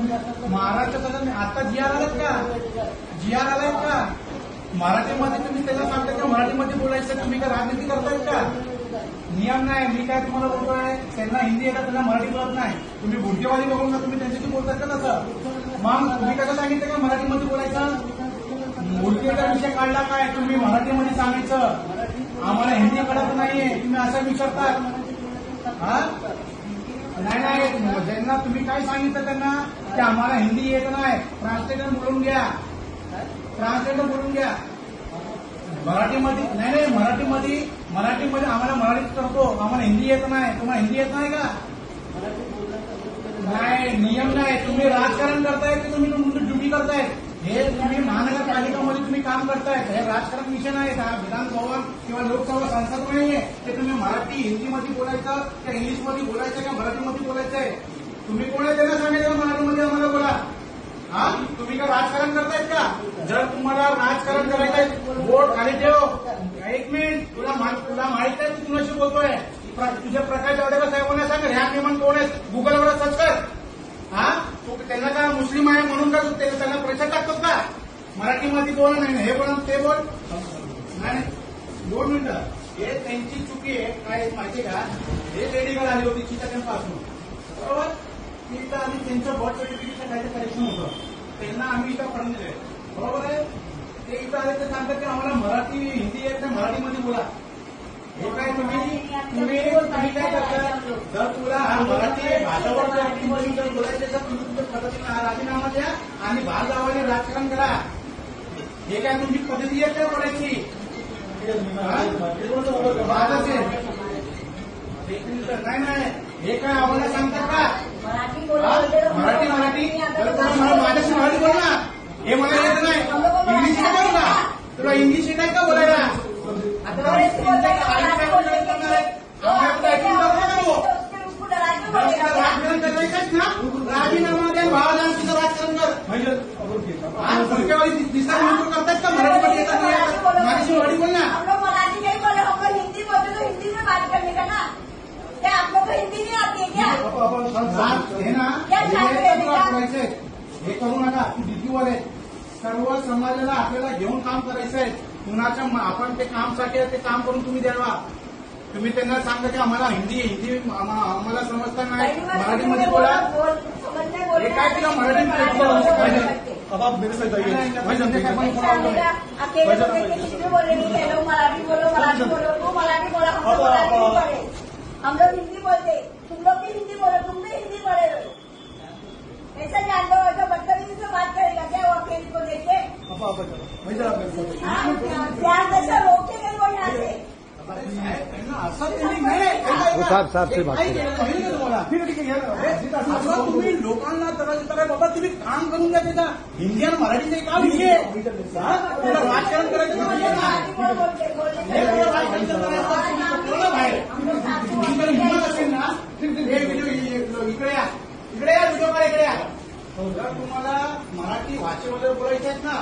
महाराष्ट्रात सदन आता जी आर आलात का? जी आर आलाय का? मराठीमध्ये तुम्ही त्याला सांगता का? मराठीमध्ये बोलायचं तुम्ही का राजनीती करतायत का? नियम नाही. मी काय तुम्हाला बोलतोय? त्यांना हिंदी येतात त्यांना मराठी बोलत नाही. तुम्ही भुरकेवाली बघून का तुम्ही त्यांच्याशी बोलताय का तसं? मग तुम्ही कसं सांगितलं का मराठीमध्ये बोलायचं? मूर्तीचा विषय काढला काय? तुम्ही मराठीमध्ये सांगायचं. आम्हाला हिंदी कळत नाहीये. तुम्ही असं विचारता हा? नाही नाही ज्यांना तुम्ही काय सांगितलं त्यांना? की आम्हाला हिंदी येत नाही. ट्रान्सलेटर बोलून घ्या. ट्रान्सलेटर बोलून घ्या. मराठीमध्ये नाही नाही मराठीमध्ये मराठीमध्ये आम्हाला मराठीत करतो. आम्हाला हिंदी येत नाही. तुम्हाला हिंदी येत नाही का? नाही नियम नाही. तुम्ही राजकारण करताय की तुम्ही तुमची ड्युटी करताय? हे तुम्ही महानगरपालिकामध्ये तुम्ही काम करताय. हे राजकारण विषय नाही हा विधानसभा किंवा लोकसभा संसद नाहीये. ते तुम्ही मराठी हिंदीमध्ये बोलायचं का इंग्लिशमध्ये बोलायचं का मराठीमध्ये बोलायचं आहे तुम्ही कोण आहे त्यांना सांगायचं? मराठीमध्ये आम्हाला बोला. हा? तुम्ही का राजकारण करतायत का? जर तुम्हाला राजकारण करायचंय वोट बोट खाली ठेव. एक मिनिट. तुला तुला माहीत आहे तू कुणाशी बोलतोय? तुझ्या प्रकाश जावडेकर साहेबांना सांग. ह्या नियमन कोण आहे गुगलवर सर्च कर. त्यांना का मुस्लिम आहे म्हणून का त्यांना प्रेशर टाकतोस का मराठीमध्ये बोल नाही हे बोल ते बोल. नाही नाही. दोन मिनिटं. हे त्यांची चुकी आहे काय माहिती आहे का? हे लेडीकडे आली होती चिताकडपासून बरोबर? तिथं आम्ही त्यांचं बर्थ सर्टिफिकेटचं काहीतरी कलेक्शन होतं. त्यांना आम्ही इथं पडून दिले बरोबर आहे? ते इथं आले ते सांगतात की आम्हाला मराठी हिंदी येत नाही मराठीमध्ये बोला. हे काय तुम्ही तुम्ही तुम्ही काय करता? जर तुला हा मराठी भाषावर जर बोलायचं असेल, तुम्ही तुमच्या पद्धतीने हा राजीनामा द्या आणि भाषावाले राजकारण करा. हे काय तुमची पद्धती आहे का बोलायची. नाही नाही हे काय आम्हाला सांगतात का? मराठी? मराठी तर माझ्याशी मराठी बोल ना. हे मला येत नाही. इंग्लिश शिकाय का तुला इंग्लिश शिकाय का बोलायला? राजीनामा द्या भावाजांचं राजकारण कर आज करतात का? मराठीमध्ये येतात मराठी बोल ना मराठी नहीं बोले हिंदी बोलते तो हिंदी में बात करने का ना? क्या आप लोग को हिंदी नहीं आती है क्या हे ना. हे हे करू नका. तू डीपीवर आहे. सर्व समाजाला आपल्याला घेऊन काम करायचंय कुणाच्या म- आपण ते कामसाठी आहे, ते काम करून तुम्ही द्यावा. तुम्ही त्यांना सांगा की आम्हाला हिंदी हिंदी आम्हा- आम्हाला समजता नाही. मराठीमध्ये बोला हे काय तुला मराठी बोलते अब आप मेरे साथ आइए भाई, नाही. अकेले को देख के किसी बोलेंगे कि लोग मराठी बोलो मराठी बोलो तू मराठी बोला हम लोग मराठी नहीं बोले हम लोग हिंदी बोलते तुम लोग भी हिंदी बोलो तुम भी हिंदी बोले ऐसा जान लो ऐसा बदतमीजी से बात करेगा क्या वो अकेले को देख के अब आप बताओ भाईजान आप मेरे साथ आइए हाँ, प्यार जैसा रोकेंगे वो यहाँ से त्यांना असं त्यांनी नाही, नाही, ऐका, ऐका. साहेब, साहेब से बात काय करा. केलं माहिती का तुम्हाला ठीक है ठीक है यार हे, असं तुम्ही लोकांना त्रास देता काय बाबा तुम्ही काम करून द्या त्याचा हिंदी आणि मराठीचे का विषय हा? राजकारण करायचं ना? हे तर हे इकडे या. इकडे या व्हिडिओ कडे इकडे या. जर तुम्हाला मराठी भाषेमध्ये बोलायचे आहेत ना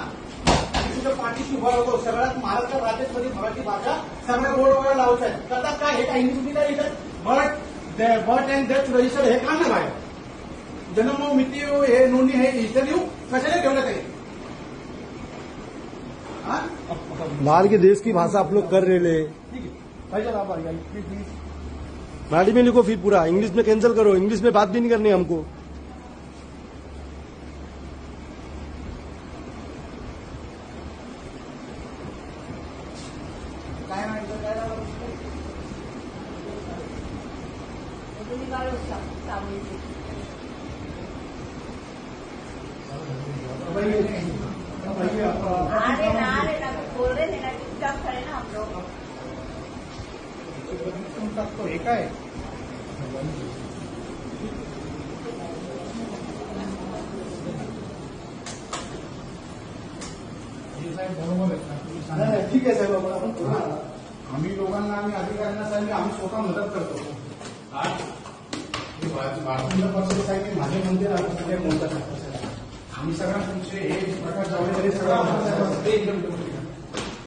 तुझ्या पाठीशी उभा राहतो सगळ्यात महाराष्ट्र राज्यामध्ये मराठी भाषा सगळ्या बोर्ड वगैरे लावत आहेत. करतात काय हे काही तुम्ही काय येतात but but and death register हे काम नाही बाहेर? जन्म मिती हे नोंदणी हे देऊ कशाला ठेवलं ते? बाहर के देश की भाषा आप लोग कर रहे ले। है मराठी में लिखो फिर पूरा। इंग्लिश में कैंसिल करो। इंग्लिश में बात भी नहीं करनी हमको। काय म्हणायचं काय लावलं? तुम्ही काढू रहे ना रहे ना बोल रहे थे ना चुपचाप खड़े ना हम लोग तुम टाकतो काय? हे साहेब बरोबर आहे ना तुम्ही नाही, सांगा. नाही, ठीक आहे साहेब आपण आपण करू ना. आम्ही लोकांना आम्ही अधिकाऱ्यांना सांगितलं आम्ही स्वतः मदत करतो हा? हे भा- भारतीय पक्ष साहेब माझे मंदिर आहे सगळे बोलतात आम्ही सगळ्या तुमचे हे प्रकाश जावडेकर हे सगळं